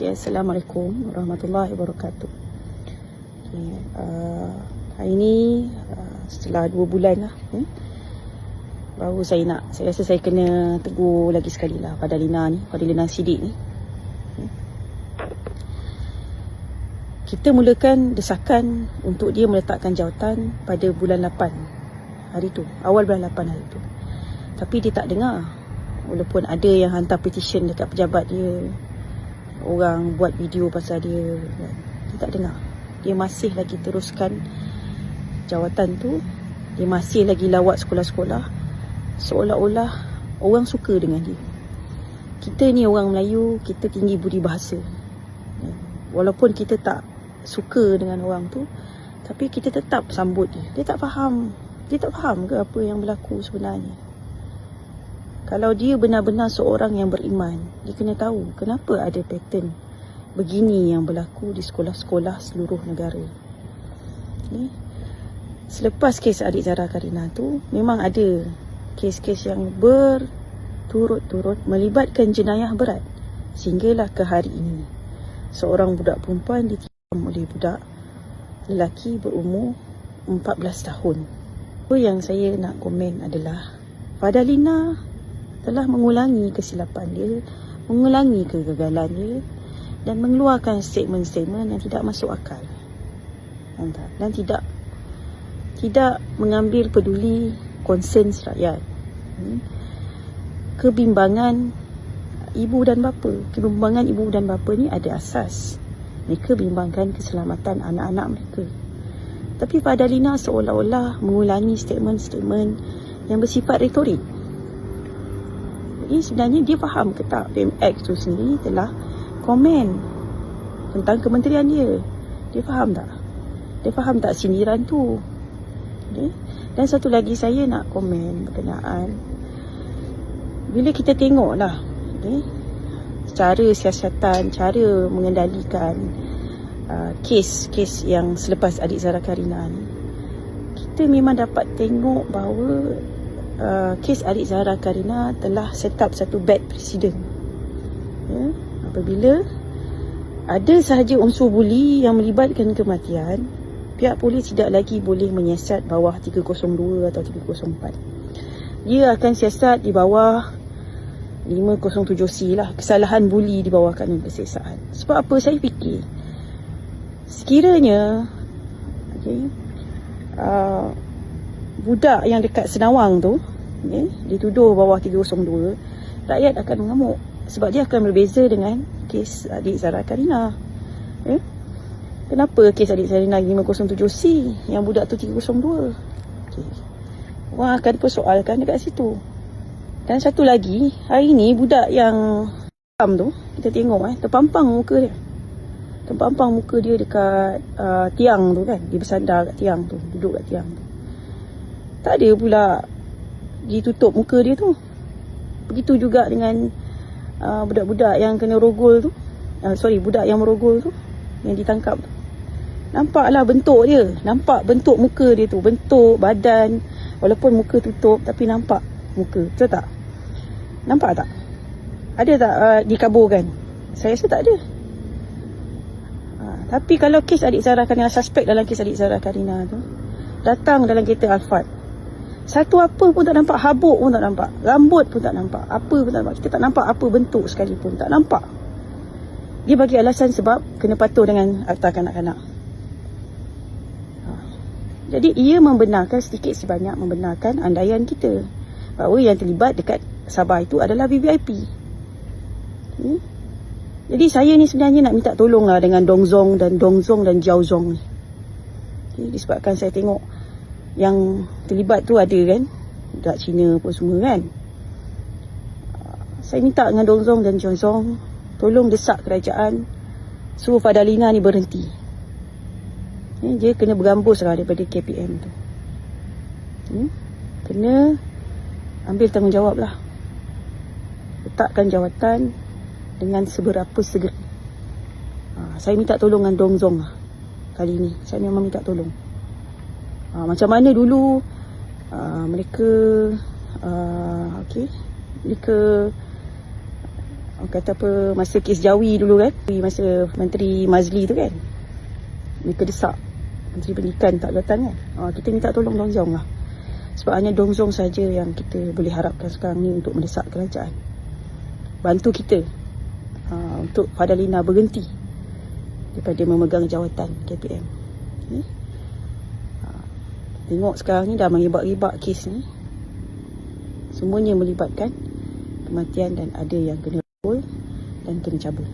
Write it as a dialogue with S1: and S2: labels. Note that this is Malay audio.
S1: Okay, Assalamualaikum warahmatullahi wabarakatuh. Okay, uh, hari ni uh, setelah dua bulan lah, eh, baru saya nak, saya rasa saya kena tegur lagi sekali lah pada Lina ni, pada Lina Sidik ni. Eh. Kita mulakan desakan untuk dia meletakkan jawatan pada bulan 8 hari tu, awal bulan 8 hari tu. Tapi dia tak dengar. Walaupun ada yang hantar petition dekat pejabat dia, orang buat video pasal dia kan. Dia tak dengar. Dia masih lagi teruskan jawatan tu. Dia masih lagi lawat sekolah-sekolah. Seolah-olah orang suka dengan dia. Kita ni orang Melayu, kita tinggi budi bahasa. Walaupun kita tak suka dengan orang tu, tapi kita tetap sambut dia. Dia tak faham. Dia tak faham ke apa yang berlaku sebenarnya. Kalau dia benar-benar seorang yang beriman, dia kena tahu kenapa ada pattern begini yang berlaku di sekolah-sekolah seluruh negara. Ni. Selepas kes adik Zara Karina tu, memang ada kes-kes yang berturut-turut melibatkan jenayah berat sehinggalah ke hari ini. Seorang budak perempuan ditikam oleh budak lelaki berumur 14 tahun. Apa yang saya nak komen adalah Fadalina telah mengulangi kesilapan dia, mengulangi kegagalan dia dan mengeluarkan statement-statement yang tidak masuk akal. Dan tidak tidak mengambil peduli concern rakyat. Hmm. Kebimbangan ibu dan bapa, kebimbangan ibu dan bapa ni ada asas. Mereka bimbangkan keselamatan anak-anak mereka. Tapi Fadalina seolah-olah mengulangi statement-statement yang bersifat retorik ini sebenarnya dia faham ke tak DMX tu sendiri telah komen tentang kementerian dia. Dia faham tak? Dia faham tak sindiran tu? Okay. Dan satu lagi saya nak komen berkenaan bila kita tengok lah okay, cara siasatan, cara mengendalikan uh, kes-kes yang selepas adik Zara Karina ni kita memang dapat tengok bahawa uh, kes adik Zahra Karina telah set up satu bad presiden. Ya, apabila ada sahaja unsur buli yang melibatkan kematian, pihak polis tidak lagi boleh menyiasat bawah 302 atau 304. Dia akan siasat di bawah 507C lah. Kesalahan buli di bawah kanun keseksaan. Sebab apa saya fikir? Sekiranya okay, uh, budak yang dekat Senawang tu okay, dituduh bawah 302 rakyat akan mengamuk sebab dia akan berbeza dengan kes adik Zara Karina. Okay. kenapa kes adik Zarina 507C yang budak tu 302 okay. orang akan persoalkan dekat situ. Dan satu lagi hari ni budak yang tu kita tengok eh terpampang muka dia. Terpampang muka dia dekat uh, tiang tu kan dia bersandar kat tiang tu duduk kat tiang tu. Tak ada pula ditutup muka dia tu. Begitu juga dengan uh, budak-budak yang kena rogol tu. Uh, sorry, budak yang merogol tu. Yang ditangkap tu. Nampaklah bentuk dia. Nampak bentuk muka dia tu. Bentuk badan. Walaupun muka tutup tapi nampak muka. Betul tak? Nampak tak? Ada tak uh, dikaburkan? Saya rasa tak ada. Uh, tapi kalau kes adik Zara Karina, suspek dalam kes adik Zara Karina tu, datang dalam kereta Alphard, satu apa pun tak nampak. Habuk pun tak nampak. Rambut pun tak nampak. Apa pun tak nampak. Kita tak nampak apa bentuk sekalipun. Tak nampak. Dia bagi alasan sebab kena patuh dengan akta kanak-kanak. Ha. Jadi ia membenarkan sedikit sebanyak membenarkan andaian kita bahawa yang terlibat dekat Sabah itu adalah VVIP. Hmm? Jadi saya ni sebenarnya nak minta tolong lah dengan Dongzong dan Dongzong dan Jiaozong ni. Okay, disebabkan saya tengok yang terlibat tu ada kan? Budak Cina pun semua kan? Saya minta dengan Dongzong dan Jonzong tolong desak kerajaan suruh Fadalina ni berhenti. Eh, dia kena bergambus lah daripada KPM tu. Hmm? kena ambil tanggungjawab lah letakkan jawatan dengan seberapa segera. Ha, saya minta tolong dengan Dongzong lah kali ni. Saya memang minta tolong Uh, macam mana dulu uh, mereka uh, okey mereka kata apa masa kes Jawi dulu kan. Masa Menteri Mazli tu kan. Mereka desak Menteri Pendidikan tak datang kan. Ha, kita minta tolong Dong Zong lah. Sebab hanya Dong Zong saja yang kita boleh harapkan sekarang ni untuk mendesak kerajaan. Bantu kita ha, untuk Fadalina berhenti daripada memegang jawatan KPM. Ni. Tengok sekarang ni dah mengebak-gebak kes ni. Semuanya melibatkan kematian dan ada yang kena dan kena cabut.